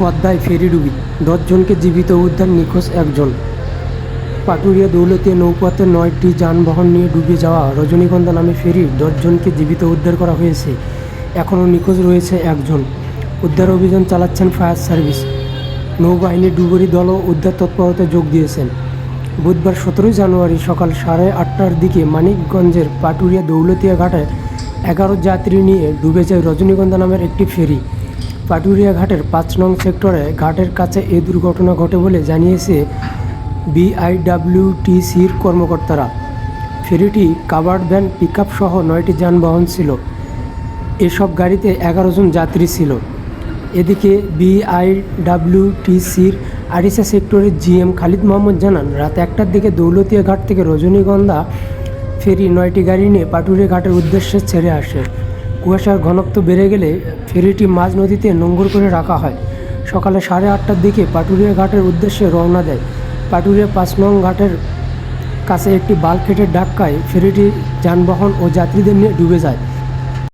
পদ্মায় ফেরি ডুবি। দশজনকে জীবিত উদ্ধার নিখোঁজ একজন। পাটুরিয়া দৌলতিয়া নৌপথে নয়টি যানবাহন নিয়ে ডুবে যাওয়া রজনীগন্ধা নামে ফেরি, দশজনকে জীবিত উদ্ধার করা হয়েছে। এখনও নিখোঁজ রয়েছে একজন। উদ্ধার অভিযান চালাচ্ছেন ফায়ার সার্ভিস। নৌবাহিনীর ডুবুরি দলও উদ্ধার তৎপরতায় যোগ দিয়েছেন। বুধবার সতেরোই জানুয়ারি সকাল সাড়ে আটটার দিকে মানিকগঞ্জের পাটুরিয়া দৌলতিয়া ঘাটে এগারো যাত্রী নিয়ে ডুবে যায় রজনীগন্ধা নামের একটি ফেরি। পাটুরিয়া ঘাটের পাঁচ নং সেক্টরে ঘাটের কাছে এই দুর্ঘটনা ঘটে বলে জানিয়েছে বিআইডাব্লিউটিসির কর্মকর্তারা। ফেরিটি কাভার্ড ভ্যান পিক সহ নয়টি যানবাহন ছিল। এসব গাড়িতে এগারো জন যাত্রী ছিল। এদিকে বিআইডাব্লিউটিসির আরিসা সেক্টরের জিএম খালিদ মোহাম্মদ জানান, রাত একটার দিকে দৌলতিয়া ঘাট থেকে রজনীগন্ধা ফেরি নয়টি গাড়ি নিয়ে পাটুরিয়া ঘাটের উদ্দেশ্যে ছেড়ে আসে। কুয়াশার ঘনত্ব বেড়ে গেলে ফেরিটি মাঝ নদীতে নোঙ্গর করে রাখা হয়। সকালে সাড়ে আটটার দিকে পাটুরিয়া ঘাটের উদ্দেশ্যে রওনা দেয়। পাটুরিয়া পাঁচ নং ঘাটের কাছে একটি বাল্কহেটের ডাক্কায় ফেরিটি যানবাহন ও যাত্রীদের নিয়ে ডুবে যায়।